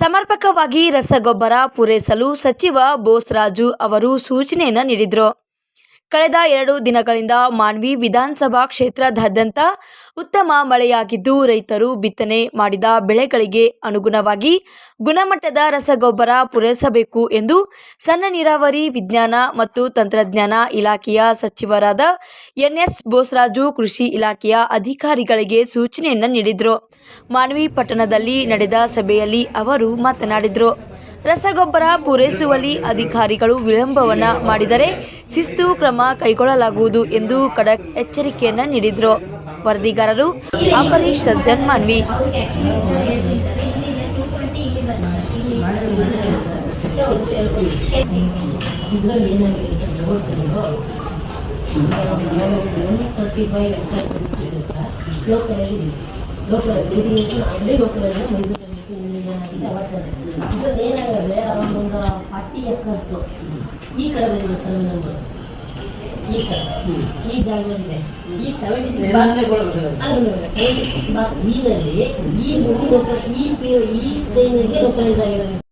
ಸಮರ್ಪಕವಾಗಿ ರಸಗೊಬ್ಬರ ಪೂರೈಸಲು ಸಚಿವ ಬೋಸ್ರಾಜು ಅವರು ಸೂಚನೆಯನ್ನು ನೀಡಿದರು. ಕಳೆದ ಎರಡು ದಿನಗಳಿಂದ ಮಾನ್ವಿ ವಿಧಾನಸಭಾ ಕ್ಷೇತ್ರದಾದ್ಯಂತ ಉತ್ತಮ ಮಳೆಯಾಗಿದ್ದು, ರೈತರು ಬಿತ್ತನೆ ಮಾಡಿದ ಬೆಳೆಗಳಿಗೆ ಅನುಗುಣವಾಗಿ ಗುಣಮಟ್ಟದ ರಸಗೊಬ್ಬರ ಪೂರೈಸಬೇಕು ಎಂದು ಸಣ್ಣ ನೀರಾವರಿ ವಿಜ್ಞಾನ ಮತ್ತು ತಂತ್ರಜ್ಞಾನ ಇಲಾಖೆಯ ಸಚಿವರಾದ ಎನ್ಎಸ್ ಬೋಸರಾಜು ಕೃಷಿ ಇಲಾಖೆಯ ಅಧಿಕಾರಿಗಳಿಗೆ ಸೂಚನೆಯನ್ನು ನೀಡಿದರು. ಮಾನ್ವಿ ಪಟ್ಟಣದಲ್ಲಿ ನಡೆದ ಸಭೆಯಲ್ಲಿ ಅವರು ಮಾತನಾಡಿದರು. ರಸಗೊಬ್ಬರ ಪೂರೈಸುವಲ್ಲಿ ಅಧಿಕಾರಿಗಳು ವಿಳಂಬವನ್ನ ಮಾಡಿದರೆ ಶಿಸ್ತು ಕ್ರಮ ಕೈಗೊಳ್ಳಲಾಗುವುದು ಎಂದು ಖಡಕ್ ಎಚ್ಚರಿಕೆಯನ್ನ ನೀಡಿದರು ವರದಿಗಾರರು ಅಂಬರೀಶ್ ಸಜ್ಜನ್ ಮಾನ್ವಿ ಮೈಸೂರಲ್ಲಿ ಇದ್ರಲ್ಲಿ ಏನಾಗಿದೆ ಈ ಕಡೆ ಬಂದಿದೆ ಈ ಕಡೆ ಈ ಜಾಗದಲ್ಲಿ ಈ ಸೆವೆಂಟಿ ಸಿಕ್ಸ್ ಈ ಮೂರು ಈ ಈ ಚೈನಿಗೆ ಲೋಕಲೈಸ್